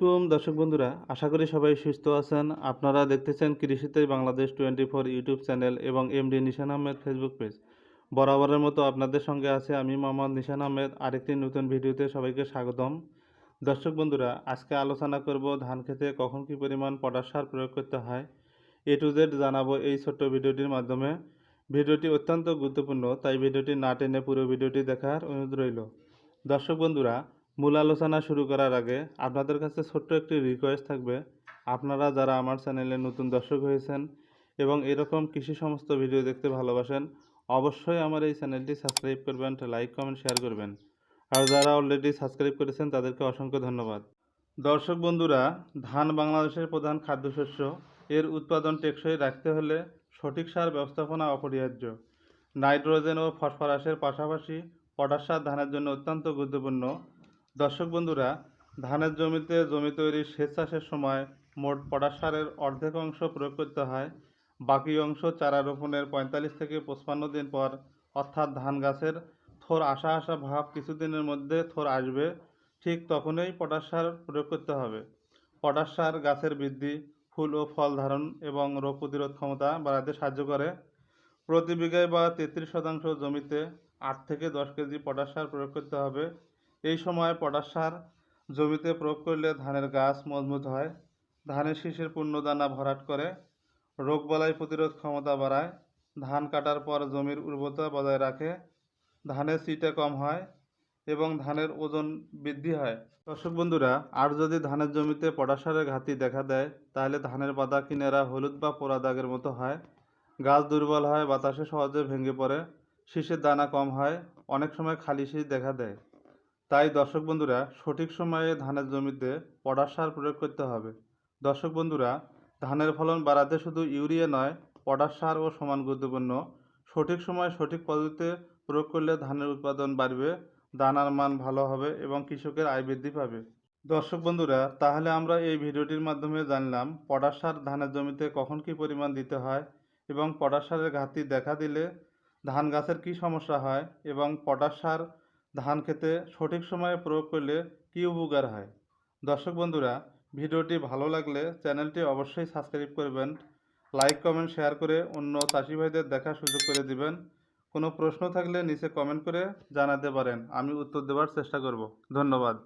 বন্ধুরা, আশা করি সবাই সুস্থ আছেন। আপনারা দেখতেছেন কৃষিতে Bangladesh twenty four YouTube channel এবং MD Nishan Ahmed Facebook page. বরাবরের মতো আপনাদের সঙ্গে আছে আমি মোহাম্মদ নিশান আহমেদ। আরেকটি নতুন ভিডিওতে সবাইকে স্বাগতম। দর্শক বন্ধুরা, আজকে আলোচনা করব ধান খেতে কখন কী পরিমাণ পটাশ সার প্রয়োগ করতে হয়। এ টু জেড জানাব এই ছোট্ট ভিডিওটির মাধ্যমে। ভিডিওটি অত্যন্ত গুরুত্বপূর্ণ, তাই ভিডিওটি না টেনে পুরো ভিডিওটি দেখার অনুরোধ রইল। দর্শক বন্ধুরা মূল আলোচনা শুরু করার আগে আপনাদের কাছে ছোট্ট একটি রিকোয়েস্ট থাকবে। আপনারা যারা আমার চ্যানেলে নতুন দর্শক হয়েছেন এবং এরকম কৃষি সমস্ত ভিডিও দেখতে ভালোবাসেন, অবশ্যই আমার এই চ্যানেলটি সাবস্ক্রাইব করবেন লাইক কমেন্ট শেয়ার করবেন। আর যারা অলরেডি সাবস্ক্রাইব করেছেন, তাদেরকে অসংখ্য ধন্যবাদ। দর্শক বন্ধুরা, ধান বাংলাদেশের প্রধান খাদ্যশস্য। এর উৎপাদন টেকসই রাখতে হলে সঠিক সার ব্যবস্থাপনা অপরিহার্য। নাইট্রোজেন ও ফসফরাসের পাশাপাশি পটাশ সার ধানের জন্য অত্যন্ত গুরুত্বপূর্ণ। দর্শক বন্ধুরা, ধানের জমিতে জমি তৈরির সেচ চাষের সময় মোট পটাশ সারের অর্ধেক অংশ প্রয়োগ করতে হয়। বাকি অংশ চারা রোপণের পঁয়তাল্লিশ থেকে পঁচপান্ন দিন পর, অর্থাৎ ধান গাছের থোর আশা আশা ভাব কিছুদিনের মধ্যে থোর আসবে, ঠিক তখনই পটাশ সার প্রয়োগ করতে হবে। পটাশ সার গাছের বৃদ্ধি, ফুল ও ফল ধারণ এবং রোগ প্রতিরোধ ক্ষমতা বাড়াতে সাহায্য করে। প্রতি বিঘায় বা তেত্রিশ শতাংশ জমিতে আট থেকে দশ কেজি পটাশ সার প্রয়োগ করতে হবে। এই সময় পটাশ সার জমিতে প্রয়োগ করলে ধানের গাছ মজবুত হয়, ধানের শীষের পূর্ণদানা ভরাট করে রোগবালাই প্রতিরোধ ক্ষমতা বাড়ায়, ধান কাটার পর জমির উর্বরতা বজায় রাখে, ধানের সিটা কম হয় এবং ধানের ওজন বৃদ্ধি হয়। দর্শক বন্ধুরা, আর যদি ধানের জমিতে পটাশ সারের ঘাটতি দেখা দেয়, তাহলে ধানের পাতা কিনেরা হলুদ বা পোড়া দাগের মতো হয়, গাছ দুর্বল হয়, বাতাসে সহজে ভেঙে পড়ে, শীষের দানা কম হয়, অনেক সময় খালি শীষ দেখা দেয়। তাই দর্শক বন্ধুরা, সঠিক সময়ে ধানের জমিতে পটাশ সার প্রয়োগ করতে হবে। দর্শক বন্ধুরা, ধানের ফলন বাড়াতে শুধু ইউরিয়া নয়, পটাশ সার ও সমান গুরুত্বপূর্ণ। সঠিক সময় সঠিক পদ্ধতিতে প্রয়োগ করলে ধানের উৎপাদন বাড়বে, দানার মান ভালো হবে এবং কৃষকের আয় বৃদ্ধি পাবে। দর্শক বন্ধুরা, তাহলে আমরা এই ভিডিওটির মাধ্যমে জানলাম, পটাশ সার ধানের জমিতে কখন কী পরিমাণ দিতে হয় এবং পটাশ সারের ঘাটতি দেখা দিলে ধান গাছের কী সমস্যা হয় এবং পটাশ সার ধান খেতে সঠিক সময়ে প্রয়োগ করলে কী উপকার হয়? দর্শক বন্ধুরা, ভিডিওটি ভালো লাগলে চ্যানেলটি অবশ্যই সাবস্ক্রাইব করবেন, লাইক, কমেন্ট, শেয়ার করে অন্য চাষি ভাইদের দেখার সুযোগ করে দিবেন। কোনো প্রশ্ন থাকলে নিচে কমেন্ট করে জানাতে পারেন, আমি উত্তর দেওয়ার চেষ্টা করব। ধন্যবাদ।